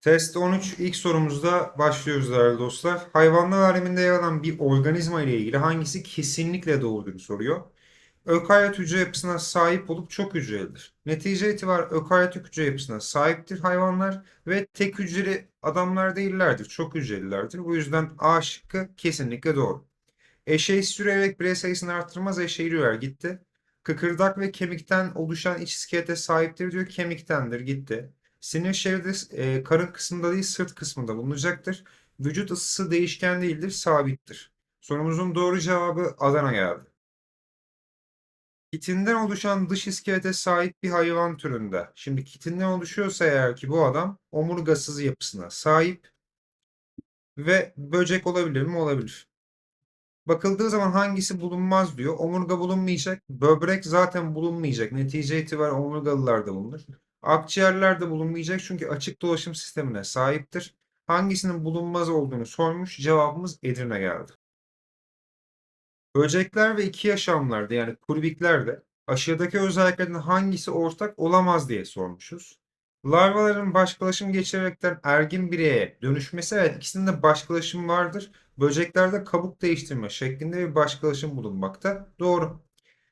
Test 13 ilk sorumuzda başlıyoruz değerli dostlar. Hayvanlar aleminde yer alan bir organizma ile ilgili hangisi kesinlikle doğrudur soruyor. Ökaryot hücre yapısına sahip olup çok hücrelidir. Netice itibariyle ökaryotik hücre yapısına sahiptir hayvanlar ve tek hücreli adamlar değillerdir. Çok hücrelilerdir. Bu yüzden A şıkkı kesinlikle doğru. Eşeği sürerek birey sayısını arttırmaz eşeği ürer gitti. Kıkırdak ve kemikten oluşan iç iskelete sahiptir diyor. Kemiktendir gitti. Sinir şeridi e, karın kısmında değil sırt kısmında bulunacaktır. Vücut ısısı değişken değildir, sabittir. Sorumuzun doğru cevabı Adana geldi. Kitinden oluşan dış iskelete sahip bir hayvan türünde. Şimdi kitinden oluşuyorsa eğer ki bu adam omurgasız yapısına sahip ve böcek olabilir mi? Olabilir. Bakıldığı zaman hangisi bulunmaz diyor. Omurga bulunmayacak. Böbrek zaten bulunmayacak. Netice itibariyle omurgalılarda bulunur. Akciğerler de bulunmayacak çünkü açık dolaşım sistemine sahiptir. Hangisinin bulunmaz olduğunu sormuş. Cevabımız Edirne geldi. Böcekler ve iki yaşamlarda yani kurbiklerde aşağıdaki özelliklerden hangisi ortak olamaz diye sormuşuz. Larvaların başkalaşım geçirerekten ergin bireye dönüşmesi evet ikisinde başkalaşım vardır. Böceklerde kabuk değiştirme şeklinde bir başkalaşım bulunmakta. Doğru.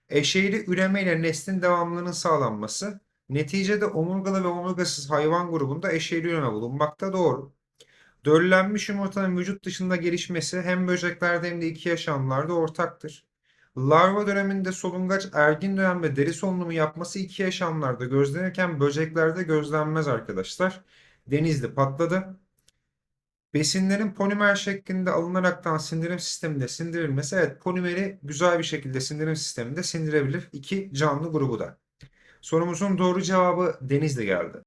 Eşeğli üreme ile neslin devamlılığının sağlanması neticede omurgalı ve omurgasız hayvan grubunda eşeğli üreme bulunmakta. Doğru. Döllenmiş yumurtanın vücut dışında gelişmesi hem böceklerde hem de iki yaşamlarda ortaktır. Larva döneminde solungaç ergin dönemde deri solunumu yapması iki yaşamlarda gözlenirken böceklerde gözlenmez arkadaşlar. Denizli patladı. Besinlerin polimer şeklinde alınaraktan sindirim sisteminde sindirilmesi evet polimeri güzel bir şekilde sindirim sisteminde sindirebilir iki canlı grubu da. Sorumuzun doğru cevabı Denizli geldi.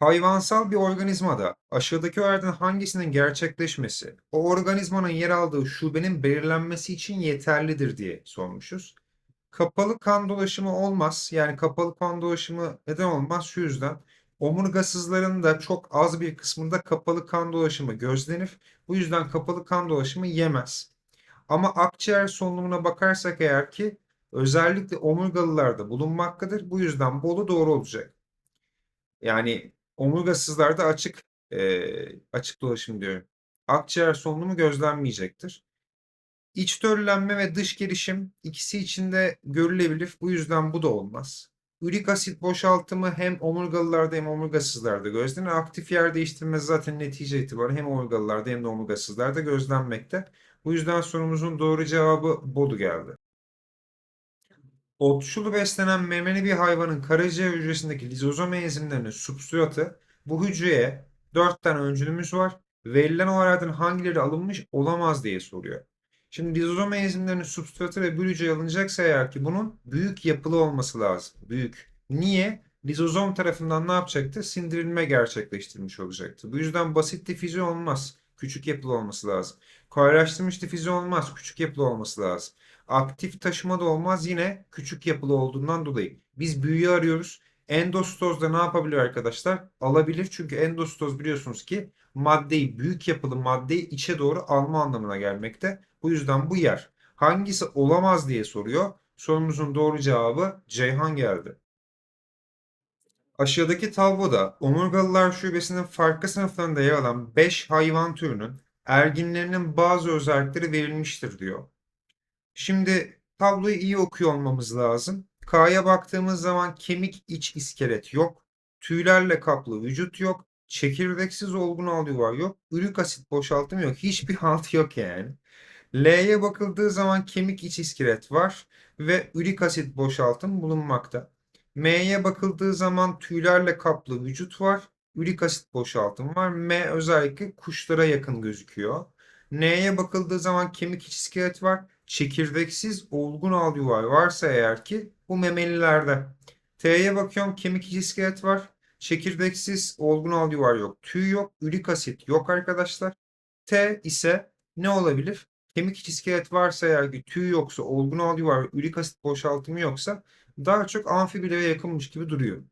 Hayvansal bir organizmada aşağıdaki öğelerden hangisinin gerçekleşmesi o organizmanın yer aldığı şubenin belirlenmesi için yeterlidir diye sormuşuz. Kapalı kan dolaşımı olmaz. Yani kapalı kan dolaşımı neden olmaz? Şu yüzden omurgasızların da çok az bir kısmında kapalı kan dolaşımı gözlenir. Bu yüzden kapalı kan dolaşımı yemez. Ama akciğer solunumuna bakarsak eğer ki özellikle omurgalılarda bulunmaktadır. Bu yüzden bolu doğru olacak. Yani omurgasızlarda açık e, açık dolaşım diyorum. Akciğer solunumu gözlenmeyecektir. İç döllenme ve dış gelişim ikisi içinde görülebilir. Bu yüzden bu da olmaz. Ürik asit boşaltımı hem omurgalılarda hem omurgasızlarda gözlenir. Aktif yer değiştirme zaten netice itibariyle hem omurgalılarda hem de omurgasızlarda gözlenmekte. Bu yüzden sorumuzun doğru cevabı Bodu geldi. Otçulu beslenen memeli bir hayvanın karaciğer hücresindeki lizozom enzimlerinin substratı bu hücreye 4 tane öncülümüz var. Verilen olaylardan hangileri alınmış olamaz diye soruyor. Şimdi lizozom enzimlerinin substratı ve bu hücreye alınacaksa eğer ki bunun büyük yapılı olması lazım. Büyük. Niye? Lizozom tarafından ne yapacaktı? Sindirilme gerçekleştirmiş olacaktı. Bu yüzden basit difüzyon olmaz. Küçük yapılı olması lazım. Kolaylaştırılmış difüzyon olmaz. Küçük yapılı olması lazım. Aktif taşıma da olmaz yine küçük yapılı olduğundan dolayı. Biz büyüğü arıyoruz. Endostoz da ne yapabilir arkadaşlar? Alabilir çünkü endostoz biliyorsunuz ki maddeyi büyük yapılı maddeyi içe doğru alma anlamına gelmekte. Bu yüzden bu yer hangisi olamaz diye soruyor. Sorumuzun doğru cevabı Ceyhan geldi. Aşağıdaki tabloda omurgalılar şubesinin farklı sınıflarında yer alan 5 hayvan türünün erginlerinin bazı özellikleri verilmiştir diyor. Şimdi tabloyu iyi okuyor olmamız lazım. K'ya baktığımız zaman kemik iç iskelet yok. Tüylerle kaplı vücut yok. Çekirdeksiz olgun al yuvar yok. Ürik asit boşaltım yok. Hiçbir halt yok yani. L'ye bakıldığı zaman kemik iç iskelet var ve ürik asit boşaltım bulunmakta. M'ye bakıldığı zaman tüylerle kaplı vücut var. Ürik asit boşaltım var. M özellikle kuşlara yakın gözüküyor. N'ye bakıldığı zaman kemik iç iskelet var. Çekirdeksiz olgun al yuvar varsa eğer ki bu memelilerde. T'ye bakıyorum kemik iç iskelet var. Çekirdeksiz olgun al yuvar yok. Tüy yok. Ürik asit yok arkadaşlar. T ise ne olabilir? Kemik iç iskelet varsa eğer ki tüy yoksa, olgun al yuvar, ürik asit boşaltımı yoksa daha çok amfibilere yakınmış gibi duruyor.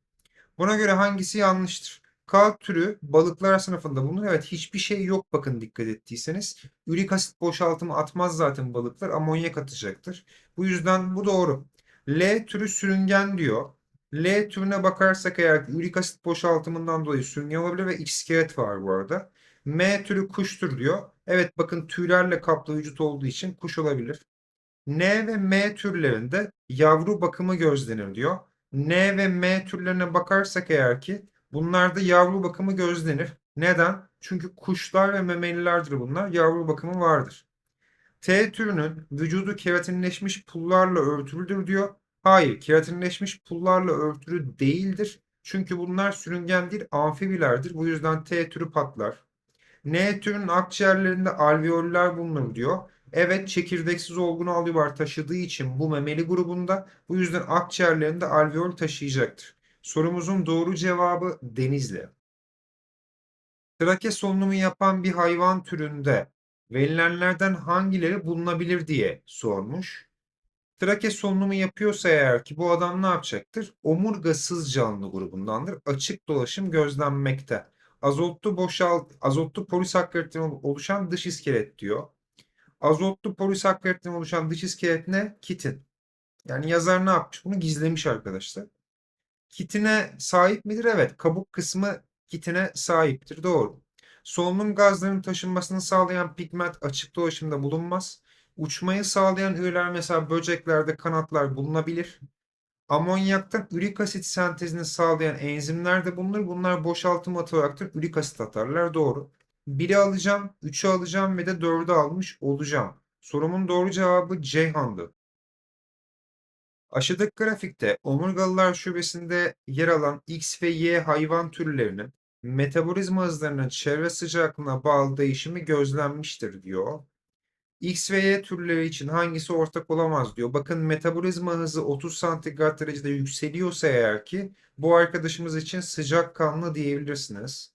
Buna göre hangisi yanlıştır? K türü balıklar sınıfında bulunur. Evet hiçbir şey yok bakın dikkat ettiyseniz. Ürik asit boşaltımı atmaz zaten balıklar. Amonyak atacaktır. Bu yüzden bu doğru. L türü sürüngen diyor. L türüne bakarsak eğer ürik asit boşaltımından dolayı sürüngen olabilir ve iskelet var bu arada. M türü kuştur diyor. Evet bakın tüylerle kaplı vücut olduğu için kuş olabilir. N ve M türlerinde yavru bakımı gözlenir diyor. N ve M türlerine bakarsak eğer ki bunlarda yavru bakımı gözlenir. Neden? Çünkü kuşlar ve memelilerdir bunlar. Yavru bakımı vardır. T türünün vücudu keratinleşmiş pullarla örtülüdür diyor. Hayır, keratinleşmiş pullarla örtülü değildir. Çünkü bunlar sürüngen değil, amfibilerdir. Bu yüzden T türü patlar. N türünün akciğerlerinde alveoller bulunur diyor. Evet, çekirdeksiz olgun alveolar taşıdığı için bu memeli grubunda bu yüzden akciğerlerinde alveol taşıyacaktır. Sorumuzun doğru cevabı Denizli. Trake solunumu yapan bir hayvan türünde verilenlerden hangileri bulunabilir diye sormuş. Trake solunumu yapıyorsa eğer ki bu adam ne yapacaktır? Omurgasız canlı grubundandır. Açık dolaşım gözlenmekte. Azotlu boşalt, azotlu polisakkaritten oluşan dış iskelet diyor. Azotlu polisakkaritten oluşan dış iskelet ne? Kitin. Yani yazar ne yapmış? Bunu gizlemiş arkadaşlar. Kitine sahip midir? Evet. Kabuk kısmı kitine sahiptir. Doğru. Solunum gazlarının taşınmasını sağlayan pigment açık dolaşımda bulunmaz. Uçmayı sağlayan üyeler mesela böceklerde kanatlar bulunabilir. Amonyaktan ürik asit sentezini sağlayan enzimler de bulunur. Bunlar boşaltım atacaktır. Ürik asit atarlar. Doğru. 1'i alacağım, 3'ü alacağım ve de 4'ü almış olacağım. Sorumun doğru cevabı Ceyhan'dı. Aşağıdaki grafikte omurgalılar şubesinde yer alan X ve Y hayvan türlerinin metabolizma hızlarının çevre sıcaklığına bağlı değişimi gözlenmiştir diyor. X ve Y türleri için hangisi ortak olamaz diyor. Bakın metabolizma hızı 30 santigrat derecede yükseliyorsa eğer ki bu arkadaşımız için sıcakkanlı diyebilirsiniz.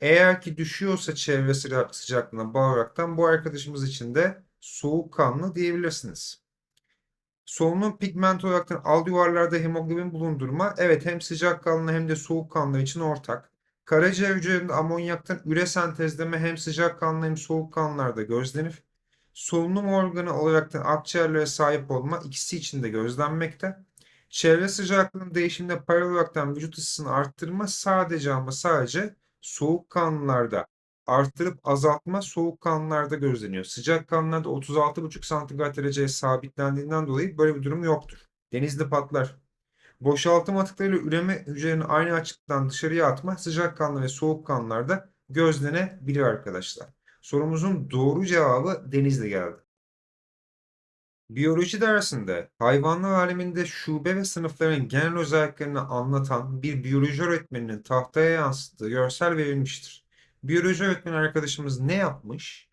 Eğer ki düşüyorsa çevre sıca- sıcaklığına bağlı olaraktan bu arkadaşımız için de soğukkanlı diyebilirsiniz. Solunum pigmenti olarak al yuvarlarda hemoglobin bulundurma evet hem sıcakkanlı hem de soğukkanlı için ortak. Karaciğer hücrelerinde amonyaktan üre sentezleme hem sıcakkanlı hem soğukkanlılarda gözlenir. Solunum organı olarak da akciğerlere sahip olma ikisi için de gözlenmekte. Çevre sıcaklığının değişimine paralel olarak vücut ısısını arttırma sadece ama sadece soğukkanlılarda arttırıp azaltma soğukkanlılarda gözleniyor. Sıcakkanlılarda 36,5 santigrat dereceye sabitlendiğinden dolayı böyle bir durum yoktur. Denizli patlar. Boşaltım atıklarıyla üreme hücrelerini aynı açıktan dışarıya atma sıcakkanlı ve soğukkanlılarda gözlenebilir arkadaşlar. Sorumuzun doğru cevabı Denizli geldi. Biyoloji dersinde hayvanlar aleminde şube ve sınıfların genel özelliklerini anlatan bir biyoloji öğretmeninin tahtaya yansıttığı görsel verilmiştir. Biyoloji öğretmeni arkadaşımız ne yapmış?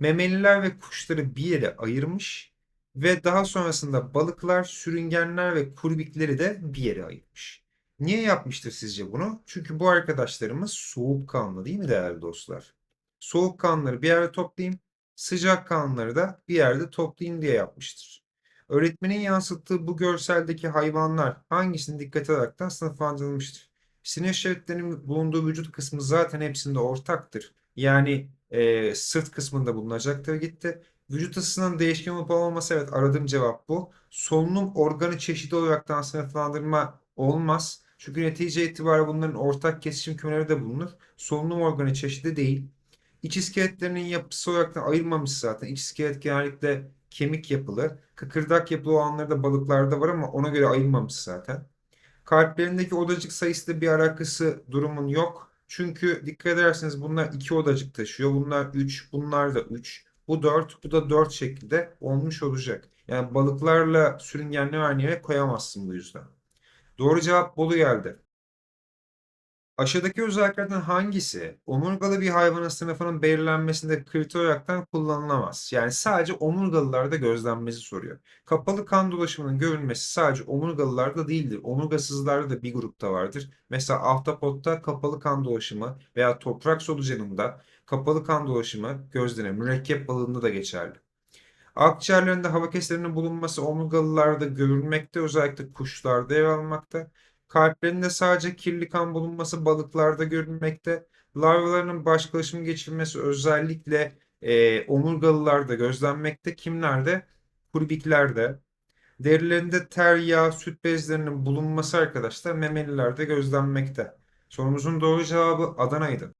Memeliler ve kuşları bir yere ayırmış ve daha sonrasında balıklar, sürüngenler ve kurbikleri de bir yere ayırmış. Niye yapmıştır sizce bunu? Çünkü bu arkadaşlarımız soğukkanlı değil mi değerli dostlar? Soğukkanlıları bir yerde toplayayım, sıcakkanlıları da bir yerde toplayayım diye yapmıştır. Öğretmenin yansıttığı bu görseldeki hayvanlar hangisini dikkat ederekten sınıflandırılmıştır? Sinir şeritlerinin bulunduğu vücut kısmı zaten hepsinde ortaktır. Yani e, sırt kısmında bulunacaktır gitti. Vücut ısısının değişken olup olmaması evet aradığım cevap bu. Solunum organı çeşidi olaraktan sınıflandırma olmaz. Çünkü netice itibariyle bunların ortak kesişim kümeleri de bulunur. Solunum organı çeşidi değil. İç iskeletlerinin yapısı olarak da ayırmamış zaten. İç iskelet genellikle kemik yapılı. Kıkırdak yapılı olanları da balıklarda var ama ona göre ayırmamış zaten. Kalplerindeki odacık sayısı bir alakası durumun yok. Çünkü dikkat ederseniz bunlar iki odacık taşıyor. Bunlar 3, bunlar da 3. Bu 4, bu da 4 şekilde olmuş olacak. Yani balıklarla sürüngenleri aynı yere koyamazsın bu yüzden. Doğru cevap Bolu geldi. Aşağıdaki özelliklerden hangisi omurgalı bir hayvanın sınıfının belirlenmesinde kritik olaraktan kullanılamaz? Yani sadece omurgalılarda gözlenmesi soruyor. Kapalı kan dolaşımının görülmesi sadece omurgalılarda değildir. Omurgasızlarda da bir grupta vardır. Mesela ahtapotta kapalı kan dolaşımı veya toprak solucanında kapalı kan dolaşımı gözlenir. Mürekkep balığında da geçerli. Akciğerlerinde hava keslerinin bulunması omurgalılarda görülmekte, özellikle kuşlarda yer almakta. Kalplerinde sadece kirli kan bulunması balıklarda görülmekte. Larvalarının başkalaşım geçirmesi özellikle e, omurgalılarda gözlenmekte. Kimlerde? Kurbiklerde. Derilerinde ter, yağ, süt bezlerinin bulunması arkadaşlar memelilerde gözlenmekte. Sorumuzun doğru cevabı Adana'ydı.